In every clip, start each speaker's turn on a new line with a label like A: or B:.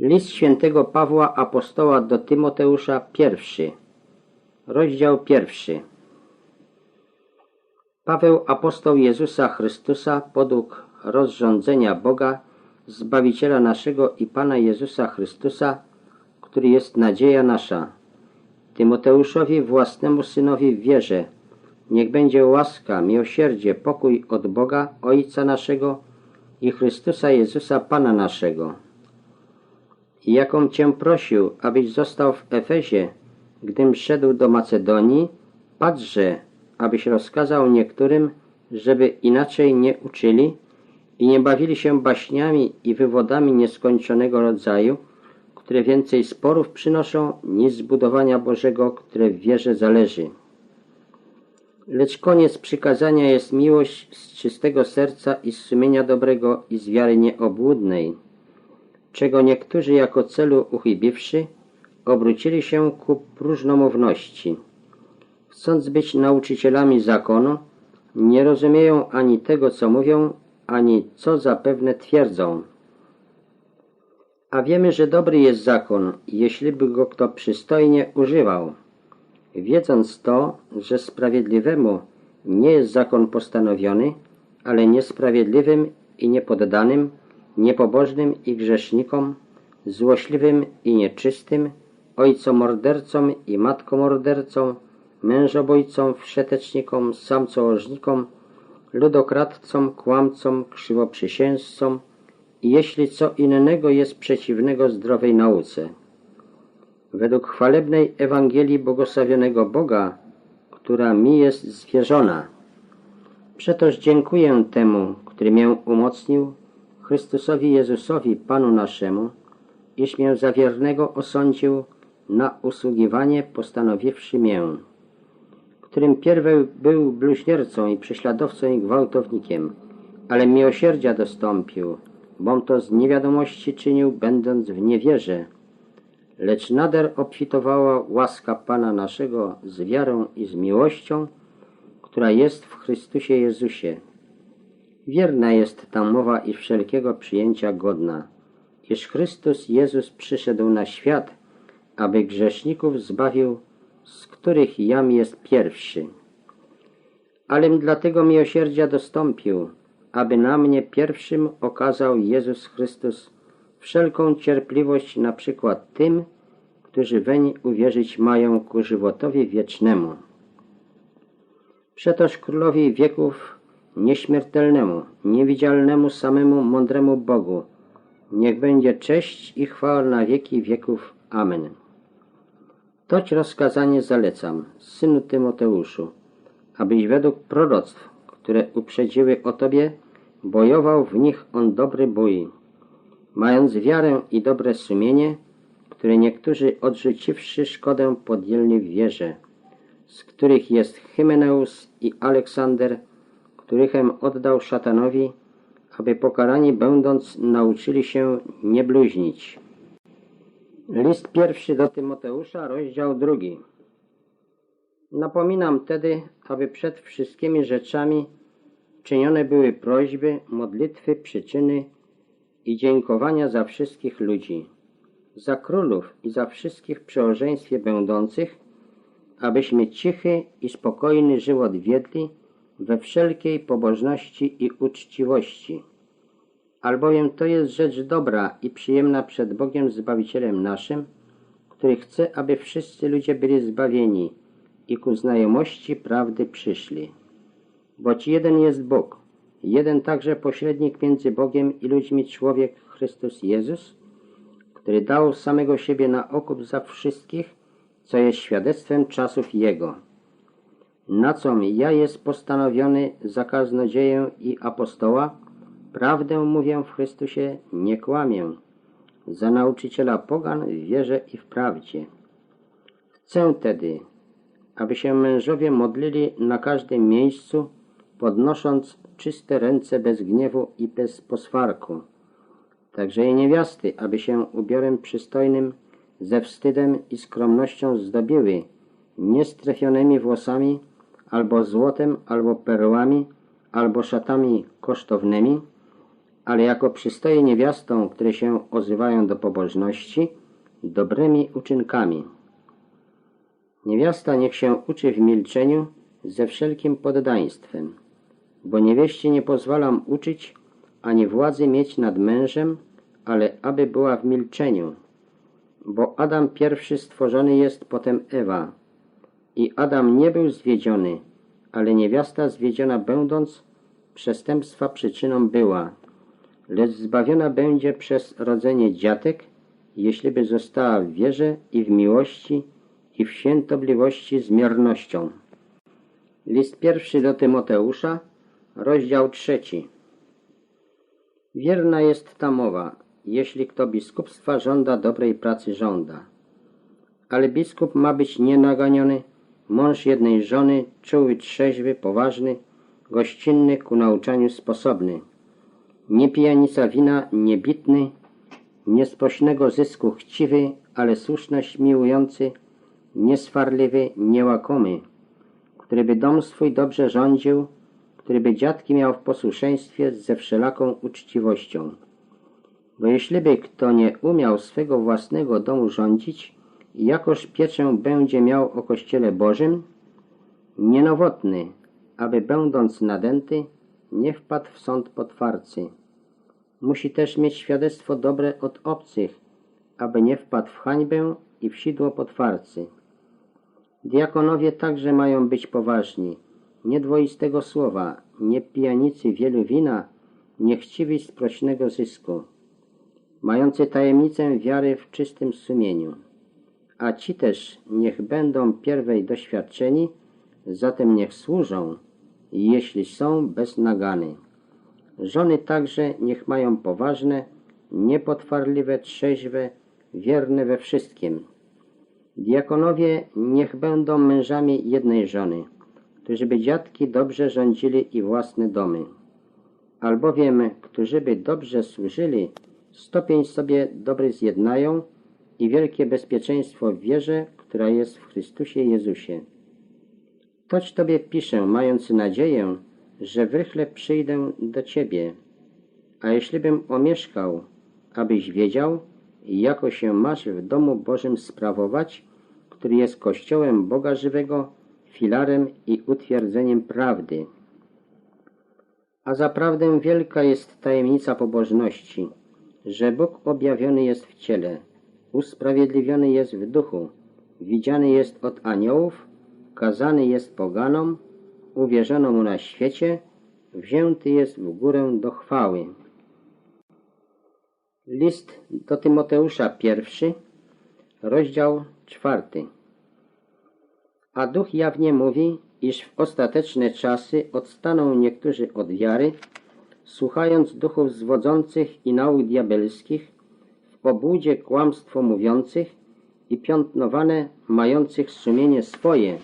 A: List świętego Pawła Apostoła do Tymoteusza pierwszy. Rozdział pierwszy. Paweł apostoł Jezusa Chrystusa podług rozrządzenia Boga, Zbawiciela naszego i Pana Jezusa Chrystusa, który jest nadzieja nasza. Tymoteuszowi własnemu synowi w wierze, niech będzie łaska, miłosierdzie, pokój od Boga, Ojca naszego i Chrystusa Jezusa Pana naszego i jaką Cię prosił, abyś został w Efezie, gdym szedł do Macedonii, patrzże, abyś rozkazał niektórym, żeby inaczej nie uczyli i nie bawili się baśniami i wywodami nieskończonego rodzaju, które więcej sporów przynoszą niż zbudowania Bożego, które w wierze zależy. Lecz koniec przykazania jest miłość z czystego serca i z sumienia dobrego i z wiary nieobłudnej czego niektórzy jako celu uchybiwszy, obrócili się ku próżnomówności. Chcąc być nauczycielami zakonu, nie rozumieją ani tego, co mówią, ani co zapewne twierdzą. A wiemy, że dobry jest zakon, jeśli by go kto przystojnie używał. Wiedząc to, że sprawiedliwemu nie jest zakon postanowiony, ale niesprawiedliwym i niepoddanym, niepobożnym i grzesznikom, złośliwym i nieczystym, ojcomordercom i matkomordercom, mężobójcom, wszetecznikom, samcołożnikom, ludokradcom, kłamcom, krzywoprzysięzcom i jeśli co innego jest przeciwnego zdrowej nauce. Według chwalebnej Ewangelii błogosławionego Boga, która mi jest zwierzona. Przetoż dziękuję temu, który mię umocnił Chrystusowi Jezusowi, Panu naszemu, iż mię za wiernego osądził na usługiwanie, postanowiwszy mię, którym pierwej był bluźniercą i prześladowcą i gwałtownikiem, ale miłosierdzia dostąpił, bom to z niewiadomości czynił, będąc w niewierze. Lecz nader obfitowała łaska Pana naszego z wiarą i z miłością, która jest w Chrystusie Jezusie. Wierna jest ta mowa i wszelkiego przyjęcia godna, iż Chrystus Jezus przyszedł na świat, aby grzeszników zbawił, z których jam jest pierwszy. Alem dlatego miłosierdzia dostąpił, aby na mnie pierwszym okazał Jezus Chrystus wszelką cierpliwość na przykład tym, którzy weń uwierzyć mają ku żywotowi wiecznemu. Przetoż królowi wieków nieśmiertelnemu, niewidzialnemu samemu mądremu Bogu. Niech będzie cześć i chwała na wieki wieków. Amen. Toć rozkazanie zalecam, synu Tymoteuszu, abyś według proroctw, które uprzedziły o Tobie, bojował w nich on dobry bój, mając wiarę i dobre sumienie, które niektórzy odrzuciwszy szkodę podjęli w wierze, z których jest Hymeneus i Aleksander, którychem oddał szatanowi, aby pokarani będąc nauczyli się nie bluźnić. List pierwszy do Tymoteusza, rozdział drugi. Napominam tedy, aby przed wszystkimi rzeczami czynione były prośby, modlitwy, przyczyny i dziękowania za wszystkich ludzi, za królów i za wszystkich przełożeństwie będących, abyśmy cichy i spokojny żywot wiedli, we wszelkiej pobożności i uczciwości. Albowiem to jest rzecz dobra i przyjemna przed Bogiem Zbawicielem naszym, który chce, aby wszyscy ludzie byli zbawieni i ku znajomości prawdy przyszli. Boć jeden jest Bóg, jeden także pośrednik między Bogiem i ludźmi człowiek Chrystus Jezus, który dał samego siebie na okup za wszystkich, co jest świadectwem czasów Jego na co mi ja jest postanowiony za kaznodzieję i apostoła, prawdę mówię w Chrystusie, nie kłamię, za nauczyciela pogan w wierze i w prawdzie. Chcę tedy, aby się mężowie modlili na każdym miejscu, podnosząc czyste ręce bez gniewu i bez poswarku. Także i niewiasty, aby się ubiorem przystojnym, ze wstydem i skromnością zdobiły, niestrefionymi włosami, albo złotem, albo perłami, albo szatami kosztownymi, ale jako przystoje niewiastom, które się ozywają do pobożności, dobrymi uczynkami. Niewiasta niech się uczy w milczeniu ze wszelkim poddaństwem, bo niewieście nie pozwalam uczyć ani władzy mieć nad mężem, ale aby była w milczeniu, bo Adam pierwszy stworzony jest, potem Ewa. I Adam nie był zwiedziony, ale niewiasta zwiedziona będąc, przestępstwa przyczyną była, lecz zbawiona będzie przez rodzenie dziatek, jeśliby została w wierze i w miłości i w świętobliwości z miernością. List pierwszy do Tymoteusza, rozdział trzeci. Wierna jest ta mowa, jeśli kto biskupstwa żąda dobrej pracy żąda. Ale biskup ma być nienaganiony, mąż jednej żony, czuły, trzeźwy, poważny, gościnny, ku nauczaniu sposobny. Nie pijanica wina, niebitny, niespośnego zysku chciwy, ale słuszność miłujący, nieswarliwy, niełakomy, który by dom swój dobrze rządził, który by dziadki miał w posłuszeństwie ze wszelaką uczciwością. Bo jeśliby kto nie umiał swego własnego domu rządzić, jakoż pieczę będzie miał o Kościele Bożym, nienowotny, aby będąc nadęty, nie wpadł w sąd potwarcy. Musi też mieć świadectwo dobre od obcych, aby nie wpadł w hańbę i w sidło potwarcy. Diakonowie także mają być poważni, niedwoistego słowa, nie pijanicy wielu wina, niechciwi sprośnego zysku, mający tajemnicę wiary w czystym sumieniu. A ci też niech będą pierwej doświadczeni, zatem niech służą, jeśli są bez nagany. Żony także niech mają poważne, niepotwarliwe, trzeźwe, wierne we wszystkim. Diakonowie niech będą mężami jednej żony, którzy by dziadki dobrze rządzili i własne domy. Albowiem, którzy by dobrze służyli, stopień sobie dobry zjednają i wielkie bezpieczeństwo w wierze, która jest w Chrystusie Jezusie. Toć Tobie piszę, mając nadzieję, że wrychle przyjdę do Ciebie. A jeślibym omieszkał, abyś wiedział, jako się masz w domu Bożym sprawować, który jest Kościołem Boga żywego, filarem i utwierdzeniem prawdy. A zaprawdę wielka jest tajemnica pobożności, że Bóg objawiony jest w ciele, usprawiedliwiony jest w duchu, widziany jest od aniołów, kazany jest poganom, uwierzono mu na świecie, wzięty jest w górę do chwały. List do Tymoteusza pierwszy, rozdział czwarty. A duch jawnie mówi, iż w ostateczne czasy odstaną niektórzy od wiary, słuchając duchów zwodzących i nauk diabelskich, w obłudzie kłamstwo mówiących i piątnowane mających sumienie swoje,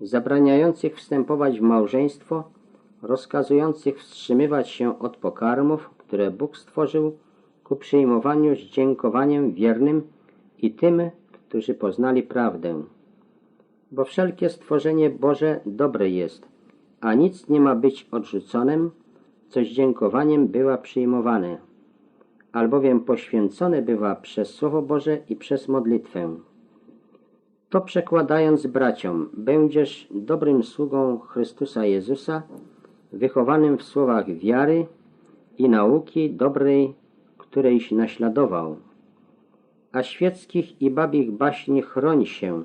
A: zabraniających wstępować w małżeństwo, rozkazujących wstrzymywać się od pokarmów, które Bóg stworzył ku przyjmowaniu z dziękowaniem wiernym i tym, którzy poznali prawdę. Bo wszelkie stworzenie Boże dobre jest, a nic nie ma być odrzuconym, co z dziękowaniem była przyjmowane, albowiem poświęcone bywa przez Słowo Boże i przez modlitwę. To przekładając braciom, będziesz dobrym sługą Chrystusa Jezusa, wychowanym w słowach wiary i nauki dobrej, którejś naśladował. A świeckich i babich baśni chroń się,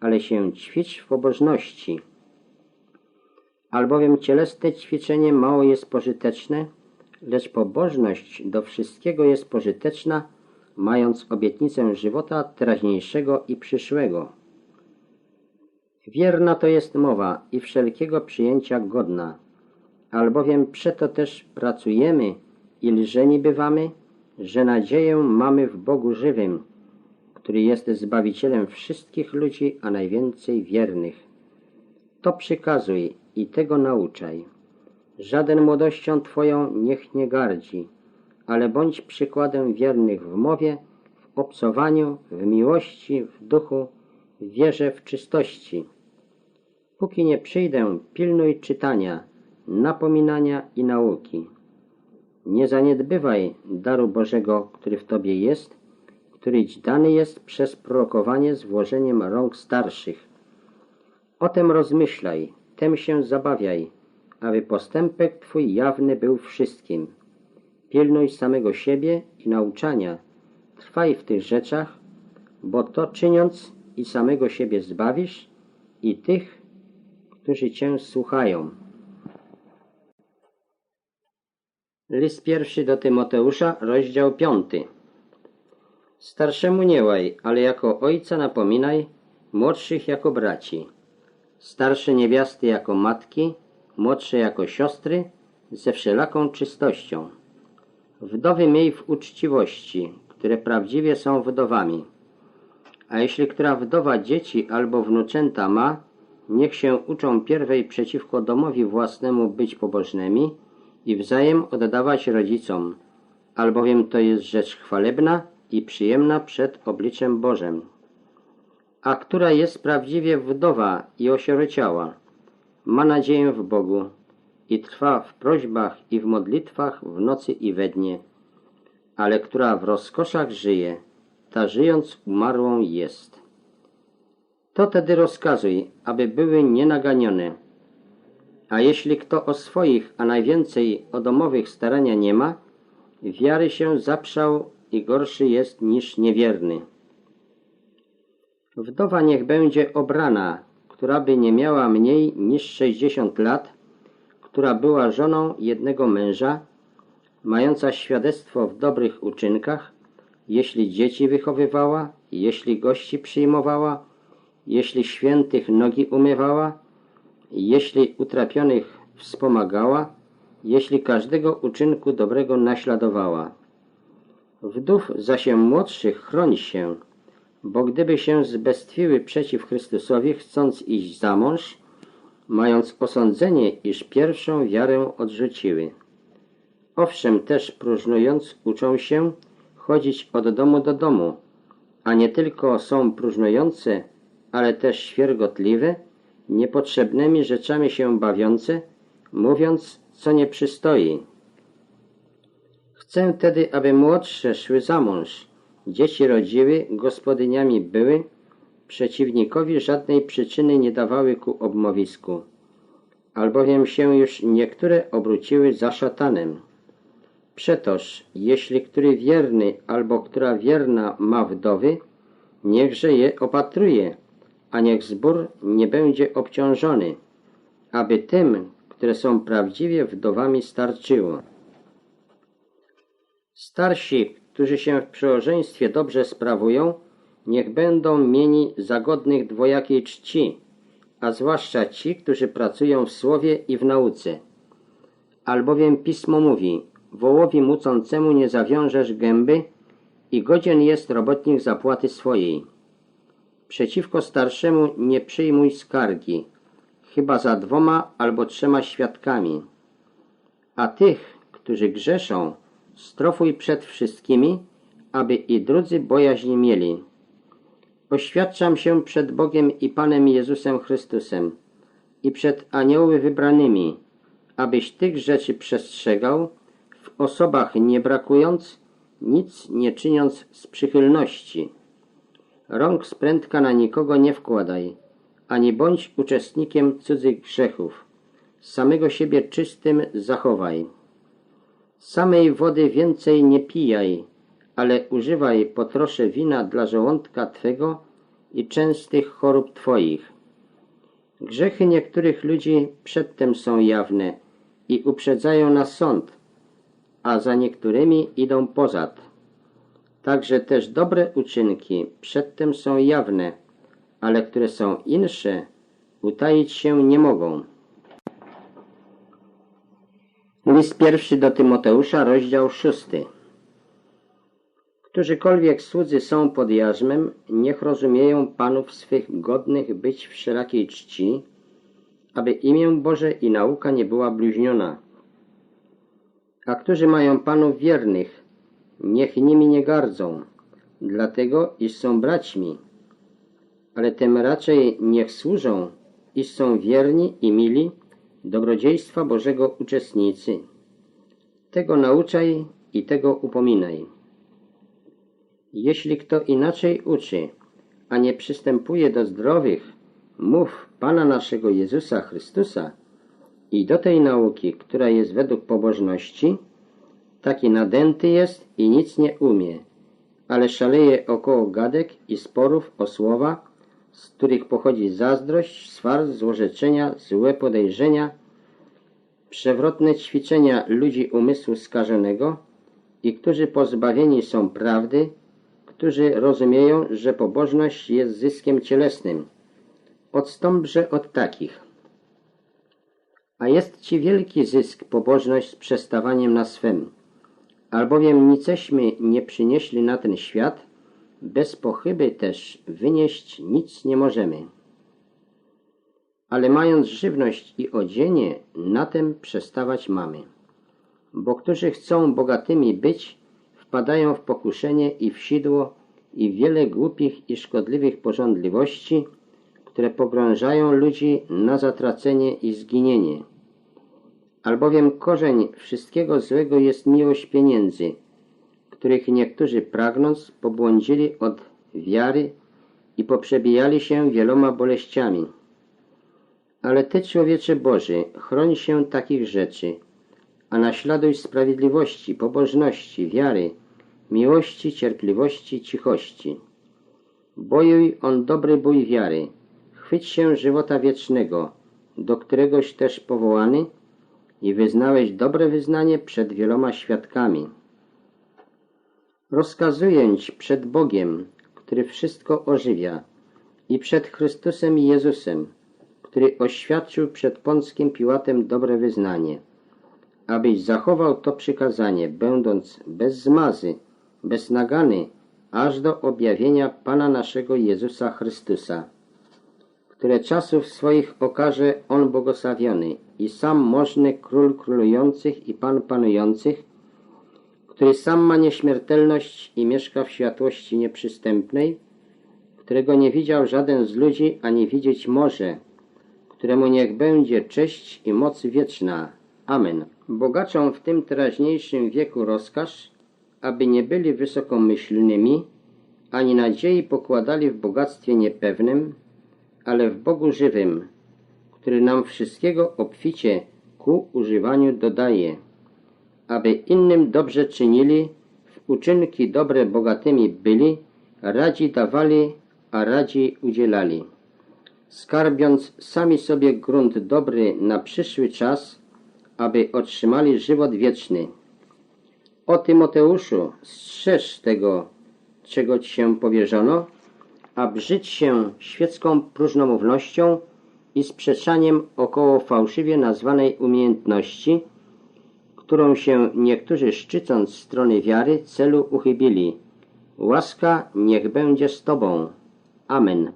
A: ale się ćwicz w pobożności. Albowiem cielesne ćwiczenie mało jest pożyteczne, lecz pobożność do wszystkiego jest pożyteczna, mając obietnicę żywota teraźniejszego i przyszłego. Wierna to jest mowa i wszelkiego przyjęcia godna, albowiem przeto też pracujemy i lżeni bywamy, że nadzieję mamy w Bogu żywym, który jest Zbawicielem wszystkich ludzi, a najwięcej wiernych. To przykazuj i tego nauczaj. Żaden młodością Twoją niech nie gardzi, ale bądź przykładem wiernych w mowie, w obcowaniu, w miłości, w duchu, w wierze, w czystości. Póki nie przyjdę, pilnuj czytania, napominania i nauki. Nie zaniedbywaj daru Bożego, który w Tobie jest, który Ci dany jest przez prorokowanie z włożeniem rąk starszych. O tym rozmyślaj, tem się zabawiaj, aby postępek Twój jawny był wszystkim. Pilnuj samego siebie i nauczania, trwaj w tych rzeczach, bo to czyniąc i samego siebie zbawisz i tych, którzy Cię słuchają. List pierwszy do Tymoteusza, rozdział piąty. Starszemu nie łaj, ale jako ojca napominaj, młodszych jako braci. Starsze niewiasty jako matki, młodsze jako siostry, ze wszelaką czystością. Wdowy miej w uczciwości, które prawdziwie są wdowami. A jeśli która wdowa dzieci albo wnuczęta ma, niech się uczą pierwej przeciwko domowi własnemu być pobożnymi i wzajem oddawać rodzicom, albowiem to jest rzecz chwalebna i przyjemna przed obliczem Bożem. A która jest prawdziwie wdowa i osierociała, ma nadzieję w Bogu i trwa w prośbach i w modlitwach w nocy i we dnie, ale która w rozkoszach żyje, ta żyjąc umarłą jest. To tedy rozkazuj, aby były nienaganione. A jeśli kto o swoich, a najwięcej o domowych starania nie ma, wiary się zaprzał i gorszy jest niż niewierny. Wdowa niech będzie obrana, która by nie miała mniej niż sześćdziesiąt lat, która była żoną jednego męża, mająca świadectwo w dobrych uczynkach, jeśli dzieci wychowywała, jeśli gości przyjmowała, jeśli świętych nogi umywała, jeśli utrapionych wspomagała, jeśli każdego uczynku dobrego naśladowała. Wdów zaś młodszych chroń się, bo gdyby się zbestwiły przeciw Chrystusowi, chcąc iść za mąż, mając osądzenie, iż pierwszą wiarę odrzuciły. Owszem, też próżnując, uczą się chodzić od domu do domu, a nie tylko są próżnujące, ale też świergotliwe, niepotrzebnymi rzeczami się bawiące, mówiąc, co nie przystoi. Chcę tedy, aby młodsze szły za mąż, dzieci rodziły, gospodyniami były, przeciwnikowi żadnej przyczyny nie dawały ku obmowisku, albowiem się już niektóre obróciły za szatanem. Przetoż, jeśli który wierny albo która wierna ma wdowy, niechże je opatruje, a niech zbór nie będzie obciążony, aby tym, które są prawdziwie wdowami starczyło. Starsi, którzy się w przełożeństwie dobrze sprawują, niech będą mieni za godnych dwojakiej czci, a zwłaszcza ci, którzy pracują w słowie i w nauce. Albowiem Pismo mówi, wołowi mucącemu nie zawiążesz gęby i godzien jest robotnik zapłaty swojej. Przeciwko starszemu nie przyjmuj skargi, chyba za dwoma albo trzema świadkami. A tych, którzy grzeszą, strofuj przed wszystkimi, aby i drudzy bojaźń mieli. Oświadczam się przed Bogiem i Panem Jezusem Chrystusem i przed anioły wybranymi, abyś tych rzeczy przestrzegał, w osobach nie brakując, nic nie czyniąc z przychylności. Rąk z prędka na nikogo nie wkładaj, ani bądź uczestnikiem cudzych grzechów. Samego siebie czystym zachowaj. Samej wody więcej nie pijaj, ale używaj po trosze wina dla żołądka Twego i częstych chorób Twoich. Grzechy niektórych ludzi przedtem są jawne i uprzedzają na sąd, a za niektórymi idą pozad. Także też dobre uczynki przedtem są jawne, ale które są insze, utaić się nie mogą. List pierwszy do Tymoteusza, rozdział szósty. Którzykolwiek słudzy są pod jarzmem, niech rozumieją panów swych godnych być wszelakiej czci, aby imię Boże i nauka nie była bluźniona. A którzy mają panów wiernych, niech nimi nie gardzą, dlatego iż są braćmi, ale tym raczej niech służą, iż są wierni i mili, dobrodziejstwa Bożego uczestnicy. Tego nauczaj i tego upominaj. Jeśli kto inaczej uczy, a nie przystępuje do zdrowych, mów Pana naszego Jezusa Chrystusa i do tej nauki, która jest według pobożności, taki nadęty jest i nic nie umie, ale szaleje około gadek i sporów o słowa, z których pochodzi zazdrość, swar, złorzeczenia, złe podejrzenia, przewrotne ćwiczenia ludzi umysłu skażonego i którzy pozbawieni są prawdy, którzy rozumieją, że pobożność jest zyskiem cielesnym. Odstąpże od takich. A jest ci wielki zysk pobożność z przestawaniem na swem. Albowiem niceśmy nie przynieśli na ten świat, bez pochyby też wynieść nic nie możemy. Ale mając żywność i odzienie, na tym przestawać mamy. Bo którzy chcą bogatymi być, wpadają w pokuszenie i w sidło i wiele głupich i szkodliwych porządliwości, które pogrążają ludzi na zatracenie i zginienie. Albowiem korzeń wszystkiego złego jest miłość pieniędzy, których niektórzy pragnąc pobłądzili od wiary i poprzebijali się wieloma boleściami. Ale Ty, człowiecze Boży, chroń się takich rzeczy, a naśladuj sprawiedliwości, pobożności, wiary, miłości, cierpliwości, cichości. Bojuj on dobry bój wiary, chwyć się żywota wiecznego, do któregoś też powołany i wyznałeś dobre wyznanie przed wieloma świadkami. Rozkazuję Ci przed Bogiem, który wszystko ożywia, i przed Chrystusem Jezusem, który oświadczył przed Pąckim Piłatem dobre wyznanie, abyś zachował to przykazanie, będąc bez zmazy, bez nagany, aż do objawienia Pana naszego Jezusa Chrystusa, które czasów swoich okaże On błogosławiony i sam możny Król królujących i Pan panujących, który sam ma nieśmiertelność i mieszka w światłości nieprzystępnej, którego nie widział żaden z ludzi, ani widzieć może, któremu niech będzie cześć i moc wieczna. Amen. Bogaczom w tym teraźniejszym wieku rozkaż, aby nie byli wysokomyślnymi, ani nadziei pokładali w bogactwie niepewnym, ale w Bogu żywym, który nam wszystkiego obficie ku używaniu dodaje, aby innym dobrze czynili, w uczynki dobre bogatymi byli, radzi dawali, a radzi udzielali. Skarbiąc sami sobie grunt dobry na przyszły czas, aby otrzymali żywot wieczny. O Tymoteuszu, strzeż tego, czego Ci się powierzono, a brzydź się świecką próżnomównością i sprzeczaniem około fałszywie nazwanej umiejętności, którą się niektórzy szczycąc strony wiary celu uchybili. Łaska niech będzie z Tobą. Amen.